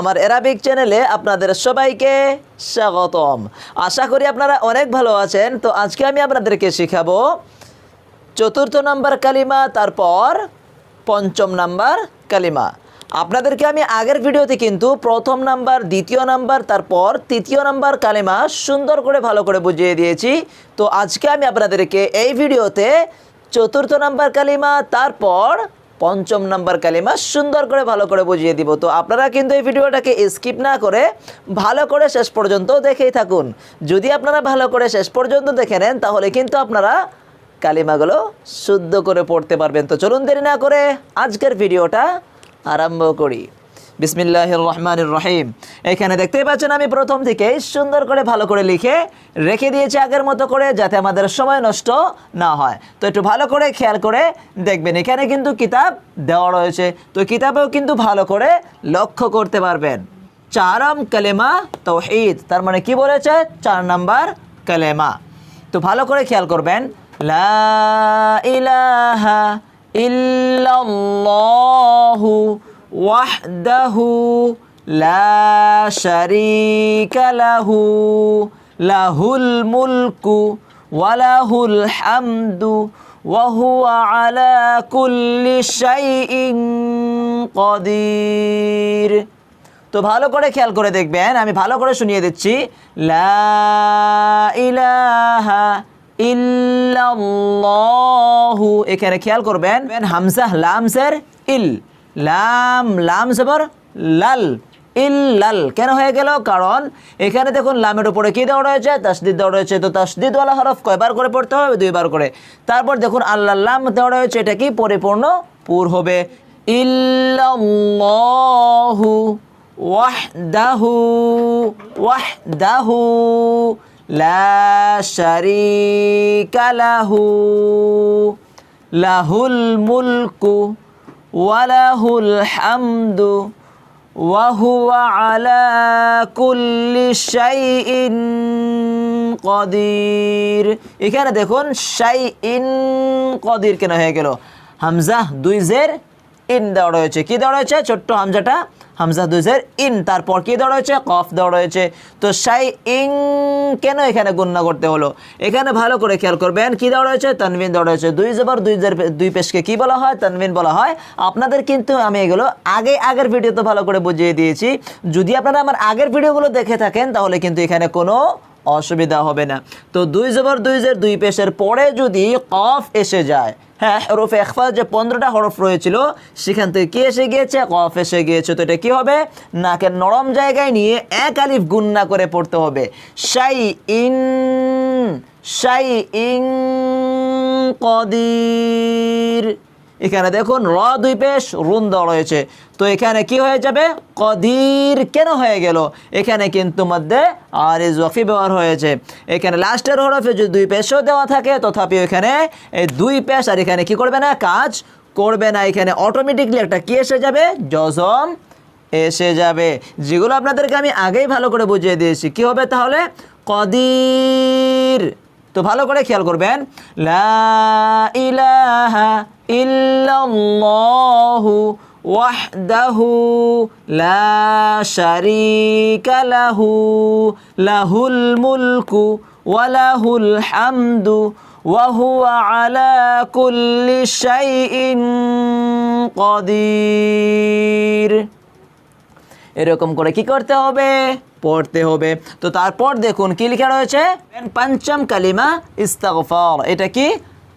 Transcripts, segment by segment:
আমার এরাবিক চ্যানেলে আপনাদের সবাইকে স্বাগতম। আশা করি আপনারা অনেক ভালো আছেন। তো আজকে আমি আপনাদেরকে শেখাবো চতুর্থ নাম্বার কালিমা, তারপর পঞ্চম নাম্বার কালিমা। আপনাদেরকে আমি আগের ভিডিওতে কিন্তু প্রথম নাম্বার, দ্বিতীয় নাম্বার, তারপর তৃতীয় নাম্বার কালিমা সুন্দর করে, ভালো করে বুঝিয়ে দিয়েছি। তো আজকে আমি আপনাদেরকে এই ভিডিওতে চতুর্থ নাম্বার কালিমা, তারপর পঞ্চম নাম্বার কালিমা সুন্দর করে ভালো করে বুঝিয়ে দিব। তো আপনারা কিন্তু এই ভিডিওটাকে স্কিপ না করে ভালো করে শেষ পর্যন্ত দেখেই থাকুন। যদি আপনারা ভালো করে শেষ পর্যন্ত দেখে নেন, তাহলে কিন্তু আপনারা কালিমাগুলো শুদ্ধ করে পড়তে পারবেন। তো চলুন দেরি না করে আজকের ভিডিওটা আরম্ভ করি। বিসমিল্লাহ রহমান রহিম এখানে দেখতেই পাচ্ছেন আমি প্রথম থেকেই সুন্দর করে ভালো করে লিখে রেখে দিয়েছি আগের মতো করে যাতে আমাদের সময় নষ্ট না হয়। তো একটু ভালো করে খেয়াল করে দেখবেন, এখানে কিন্তু কিতাব দেওয়া রয়েছে। তো কিতাবেও কিন্তু ভালো করে লক্ষ্য করতে পারবেন। চারম কালেমা তো তৌহিদ, তার মানে কি বলেছে? চার নাম্বার কালেমা। তো ভালো করে খেয়াল করবেন, লা ইলাহা ইল্লাল্লাহু ওয়াহদাহু লা শারীকা লাহু, লাহুল মুলকু ওয়া লাহুল হামদু হুয়া আলা কুল্লি শাইইন কদির। তো ভালো করে খেয়াল করে দেখবেন, আমি ভালো করে শুনিয়ে দিচ্ছি। লা ইলাহা ইল্লাল্লাহু, এখানে খেয়াল করবেন হামজা লামসের ইল। লাম লাম সবর লাল। ইল্লাল। কেন হয়ে গেল? কারণ এখানে দেখুন, লামের উপরে কী দেওয়া রয়েছে? তাসদিদ দেওয়া রয়েছে। তো তাসদিদওয়ালা হরফ কয়বার করে পড়তে হবে? দুইবার করে। তারপর দেখুন, আল্লাহ লাম দেওয়া রয়েছে। এটা কি? পরিপূর্ণ পুর হবে। ইল্লাল্লাহু ওয়াহদাহু ওয়াহদাহু, লা শারীকা লাহু, লাহুল মুলকু। ওয়ালাহুল হামদু ওয়াহুয়া আলা কুল্লি شيء কদির। এখানে দেখুন, শাইইন কদির কেন হয়ে গেল? হামজা দুই জের ইন দেওয়া রয়েছে। কি দেওয়া রয়েছে? ছোট্ট হামজাটা। হামজা দুইজের ইন। তারপর কি দেওয়া রয়েছে? কফ দেওয়া রয়েছে। তো সাই ইং কেন এখানে গণ্য করতে হলো? এখানে ভালো করে খেয়াল করবেন। কি দেওয়া রয়েছে? তানবিন দেওয়া রয়েছে। দুই জবর, দুই দুই পেশকে কি বলা হয়? তানবিন বলা হয়, আপনাদের কিন্তু আমি এগুলো আগে, আগের ভিডিওতে ভালো করে বুঝিয়ে দিয়েছি। যদি আপনারা আমার আগের ভিডিওগুলো দেখে থাকেন, তাহলে কিন্তু এখানে কোনো অসুবিধা হবে না। তো দুই জবর, দুই জের, দুই পেশের পরে যদি কফ এসে যায় হ্যাঁ হরফ একফা যে পনেরোটা হরফ রয়েছিল, সেখান থেকে কে এসে গিয়েছে? কফ এসে গিয়েছে। তো এটা কী হবে? নাকের নরম জায়গায় নিয়ে এক আলিফ গুন্না করে পড়তে হবে। শাই ইন, শাই ইং কদির। এখানে দেখুন, র দুই পেশ, রুন দেওয়া রয়েছে। তো এখানে কি হয়ে যাবে? কদির কেন হয়ে গেল? এখানে কিন্তু মধ্যে আর ইজ ওয়াফি ব্যবহার হয়েছে। এখানে লাস্টের হরফে যদি দুই পেশও দেওয়া থাকে তথাপি এখানে এই দুই পেশ, আর এখানে কি করবে না? কাজ করবে না। এখানে অটোমেটিকলি একটা কি এসে যাবে? জজম এসে যাবে। যেগুলো আপনাদেরকে আমি আগেই ভালো করে বুঝিয়ে দিয়েছি। কি হবে তাহলে? কদির তো ভালো করে খেয়াল করবেন। লা ইলাহা ইল্লাল্লাহু ওয়াহদাহু লা শারীকা লাহু, লাহুল মুলকু ওয়া লাহুল হামদু ওয়া আলা কুল্লি শাইইন কদির। এরকম করে কি করতে হবে? পড়তে হবে। তো তারপর দেখুন, কি লেখা রয়েছে? পঞ্চম কালিমা ইস্তাগফার। এটা কি?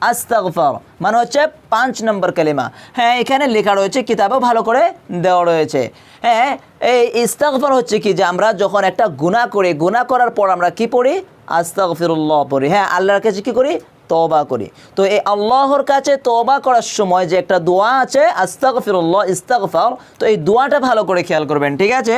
আস্তাগফার। মানে হচ্ছে পাঁচ নম্বর কালিমা। হ্যাঁ এখানে লেখা রয়েছে, কিতাবেও ভালো করে দেওয়া রয়েছে। হ্যাঁ এই ইস্তাগফার হচ্ছে কি যে আমরা যখন একটা গুনাহ করি, গুনাহ করার পর আমরা কি পড়ি? আস্তাগফিরুল্লাহ পড়ি। হ্যাঁ আল্লাহর কাছে কি করি? তবা করি। তো এই আল্লাহর কাছে তবা করার সময় যে একটা দোয়া আছে, আস্তাগফিরুল্লাহ, ইস্তাগফার, তো এই দোয়াটা ভালো করে খেয়াল করবেন, ঠিক আছে?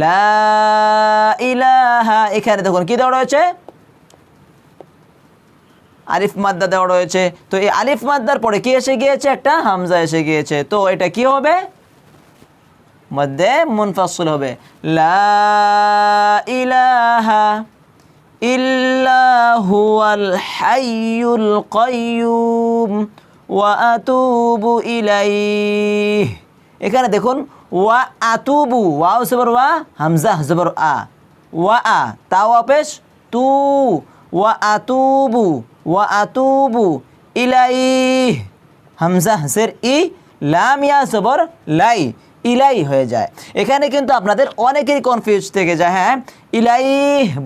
লা হ্যাঁ এখানে দেখুন কি দেওয়া রয়েছে? আলিফ মাদ্দা দেওয়া রয়েছে। তো এই আলিফ মাদ্দার পরে কি এসে গিয়েছে? একটা হামজা এসে গিয়েছে। তো এটা কি হবে? মধ্যে মুনফাসল হবে। লা ইলাহা ইল্লা হুয়াল হাইয়ুল কাইয়ুম ওয়া আতুবু ইলাইহ। এখানে দেখুন, ওয়া আতুবু, ওয়াও জবর ওয়া, হামজা জবর আ। ওয়া আ, তাও অপেশ, তু, ওয়া আতুবু ওয়া আতুবু ইলাইহ। হামজা, হাসের ই, লাম, ইয়া জবর লাই। ইলাই হয়ে যায়। এখানে কিন্তু আপনাদের অনেকেরই কনফিউজ থেকে যায় হ্যাঁ? ইলাই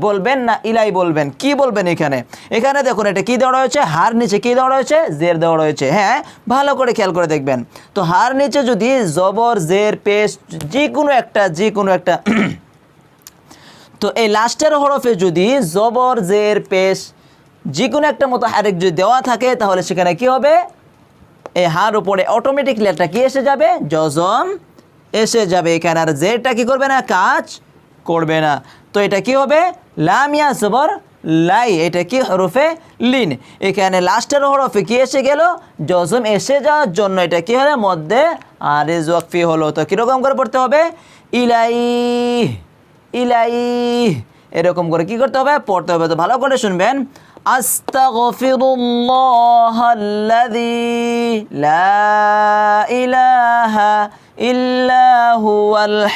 বলবেন না ইলাই বলবেন? কি বলবেন এখানে? এখানে দেখুন, এটা কি দেওয়া রয়েছে? হার নিচে কি দেওয়া রয়েছে? জের দেওয়া রয়েছে হ্যাঁ? ভালো করে খেয়াল করে দেখবেন। তো হার নিচে যদি জবর, জের, পেস্ট যে কোনো একটা যে কোনো একটা তো এই লাস্টের হরফে যদি জবর, জের পেশ যে কোনো একটা মতো হারেক যদি দেওয়া থাকে, তাহলে সেখানে কি হবে? এই হার উপরে অটোমেটিকলি একটা কি এসে যাবে? জজম এসে যাবে এখানে। আর জেরটা কি করবে না? কাজ করবে না। তো এটা কি হবে? লামিয়া জবর লাই। এটা কি হরফে লিন? এখানে লাস্টের হরফে কি এসে গেল? জজম এসে যাওয়ার জন্য। এটা কি হলো? মধ্যে আর জকফি হলো। তো কীরকম করে পড়তে হবে? ইলাই ইলাই এরকম করে কি করতে হবে? পড়তে হবে। তো ভালো করে শুনবেন। লা ইলাহা ইল্লা হুয়াল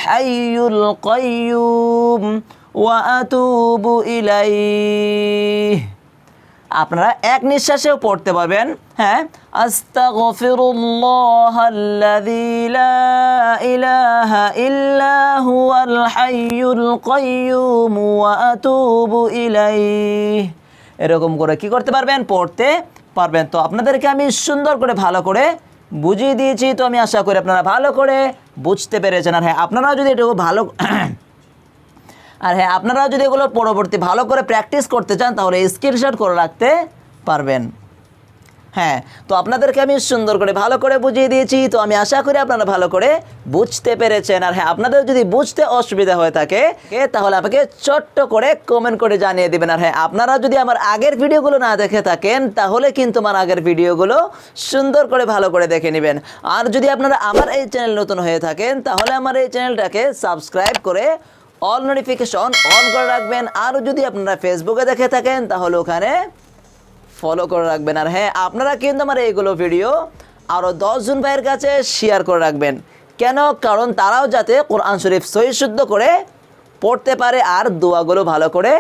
হাইয়ুল কাইয়্যুম ওয়া আতুবু ইলাইহি। আপনারা এক নিঃশ্বাসেও পড়তে পারবেন হ্যাঁ আস্তাগফিরুল্লাহ আল্লাযী লা ইলাহা ইল্লা হুয়াল হাইয়ুল কাইয়্যুম ওয়া আতুবু ইলাইহি। এরকম করে কি করতে পারবেন? পড়তে পারবেন। তো আপনাদেরকে আমি সুন্দর করে, ভালো করে বুঝিয়ে দিয়েছি, তো আমি আশা করি আপনারা ভালো করে বুঝতে পেরেছেন। আর হ্যাঁ আপনারাও যদি এটুকু ভালো আর হ্যাঁ আপনারাও যদি এগুলো পরবর্তী ভালো করে প্র্যাকটিস করতে চান, তাহলে স্ক্রিনশট করে রাখতে পারবেন। হ্যাঁ তো আপনাদেরকে আমি সুন্দর করে ভালো করে বুঝিয়ে দিয়েছি, তো আমি আশা করি আপনারা ভালো করে বুঝতে পেরেছেন। আর হ্যাঁ আপনাদের যদি বুঝতে অসুবিধা হয়ে থাকে, তাহলে আমাকে ছোট্ট করে কমেন্ট করে জানিয়ে দেবেন। আর হ্যাঁ আপনারা যদি আমার আগের ভিডিওগুলো না দেখে থাকেন, তাহলে কিন্তু আমার আগের ভিডিওগুলো সুন্দর করে ভালো করে দেখে নেবেন। আর যদি আপনারা আমার এই চ্যানেল নতুন হয়ে থাকেন, তাহলে আমার এই চ্যানেলটাকে সাবস্ক্রাইব করে অল নোটিফিকেশন অন করে রাখবেন। আর যদি আপনারা ফেসবুকে দেখে থাকেন, তাহলে ওখানে ফলো করে রাখবেন। আর হ্যাঁ আপনারা কিন্তু আমার এইগুলো ভিডিও আরও দশজন ভাইয়ের কাছে শেয়ার করে রাখবেন। কেন? কারণ তারাও যাতে কোরআন শরীফ সহি শুদ্ধ করে পড়তে পারে আর দোয়াগুলো ভালো করে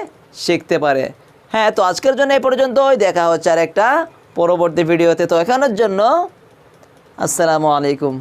শিখতে পারে। হ্যাঁ তো আজকের জন্য এই পর্যন্তই। দেখা হচ্ছে আর একটা পরবর্তী ভিডিওতে তো এখানের জন্য আসসালামু আলাইকুম।